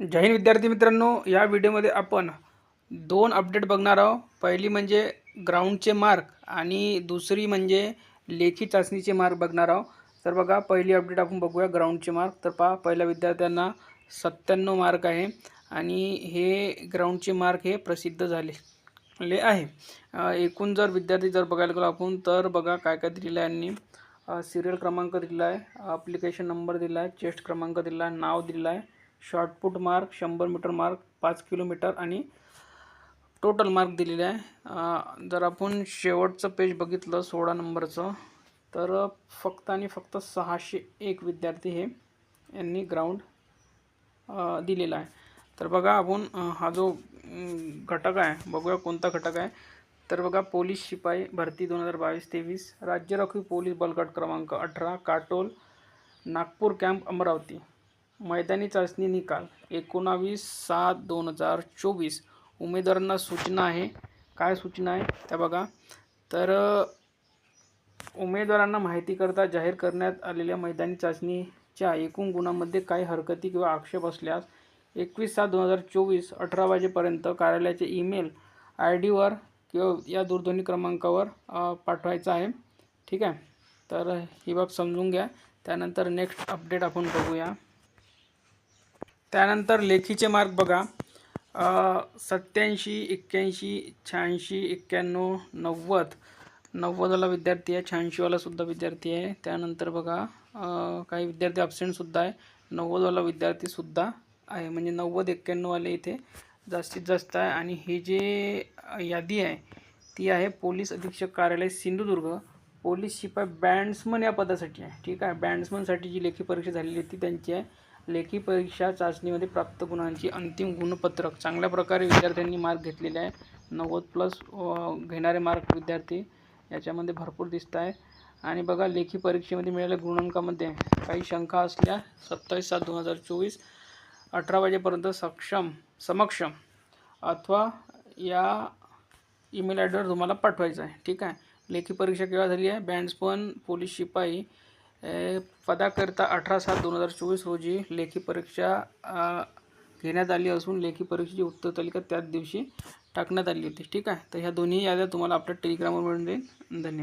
जय हिंद विद्यार्थी मित्रांनो या व्हिडिओमध्ये आपण दोन अपडेट बघणार आहोत. पहिली म्हणजे ग्राउंडचे मार्क आणि दुसरी म्हणजे लेखी चाचणीचे मार्क बघणार आहोत. तर बघा पहिली अपडेट आपण बघूया ग्राउंडचे मार्क. तर पहा पहिल्या विद्यार्थ्यांना सत्त्याण्णव मार्क आहे आणि हे ग्राउंडचे मार्क हे प्रसिद्ध झालेले आहे. एकूण जर विद्यार्थी जर बघायला गेलो आपण तर बघा काय काय दिलेलं आहे यांनी. सिरियल क्रमांक दिला आहे अप्लिकेशन नंबर दिला आहे चेस्ट क्रमांक दिला आहे नाव दिलं आहे शॉर्टपुट मार्क शंभर मीटर मार्क पाच किलोमीटर आणि टोटल मार्क दिलेले आहे. जर आपण शेवटचं पेज बघितलं सोळा नंबरचं तर फक्त आणि फक्त सहाशे एक विद्यार्थी हे यांनी ग्राउंड दिलेला आहे. तर बघा आपण हा जो घटक आहे बघूया कोणता घटक आहे. तर बघा पोलीस शिपाई भरती दोन हजार बावीस तेवीस राज्य राखीव पोलीस बलगट क्रमांक अठरा काटोल नागपूर कॅम्प अमरावती. मैदानी चाचणी निकाल. एकोणावीस सात दोन हजार चोवीस. उमेदवारांना सूचना आहे. काय सूचना आहे? त्या बघा. तर उमेदवारांना माहितीकरता जाहीर करण्यात आलेल्या मैदानी चाचणीच्या एकूण गुणांमध्ये काही हरकती किंवा आक्षेप असल्यास एकवीस सात दोन हजार चोवीस अठरा वाजेपर्यंत कार्यालयाचे ईमेल आय डीवर किंवा या दूरध्वनी क्रमांकावर पाठवायचा आहे. ठीक आहे? तर ही बाब समजून घ्या. त्यानंतर नेक्स्ट अपडेट आपण बघूया. त्यानंतर लेखीचे मार्क बघा. सत्याऐंशी एक्क्याऐंशी शहाऐंशी एक्क्याण्णव नव्वद. नव्वदवाला विद्यार्थी आहे शहाऐंशीवालासुद्धा विद्यार्थी आहे. त्यानंतर बघा काही विद्यार्थी अब्सेंटसुद्धा आहे. नव्वदवाला विद्यार्थीसुद्धा आहे. म्हणजे नव्वद एक्क्याण्णववाले इथे जास्तीत जास्त आहे. आणि ही जे यादी आहे ती आहे पोलीस अधीक्षक कार्यालय सिंधुदुर्ग. पोलीस शिपाई बँड्समन या पदासाठी आहे. ठीक आहे? बँड्समनसाठी जी लेखी परीक्षा झालेली होती त्यांची आहे. लेखी परीक्षा चाचणीमध्ये प्राप्त गुणांची अंतिम गुणपत्रक. चांगल्या प्रकारे विद्यार्थ्यांनी मार्क घेतलेले आहे. नव्वद प्लस घेणारे मार्क विद्यार्थी याच्यामध्ये भरपूर दिसत आहे. आणि बघा लेखी परीक्षेमध्ये मिळालेल्या गुणांकामध्ये काही शंका असल्या सत्तावीस सात दोन हजार चोवीस अठरा वाजेपर्यंत सक्षम समक्षम अथवा या ईमेल आय तुम्हाला पाठवायचं आहे. ठीक आहे? लेखी परीक्षा केव्हा झाली आहे? बँड्सपन पोलीस शिपाई पदाकरिता अठरा सात दोन हजार चोवीस रोजी लेखी परीक्षा घेण्यात आली असून लेखी परीक्षेची उत्तर तालिका त्याच दिवशी टाकण्यात आली होती. ठीक आहे? तर ह्या दोन्ही याद्या तुम्हाला आपल्या टेलिग्रामवर मिळून जाईल. धन्यवाद.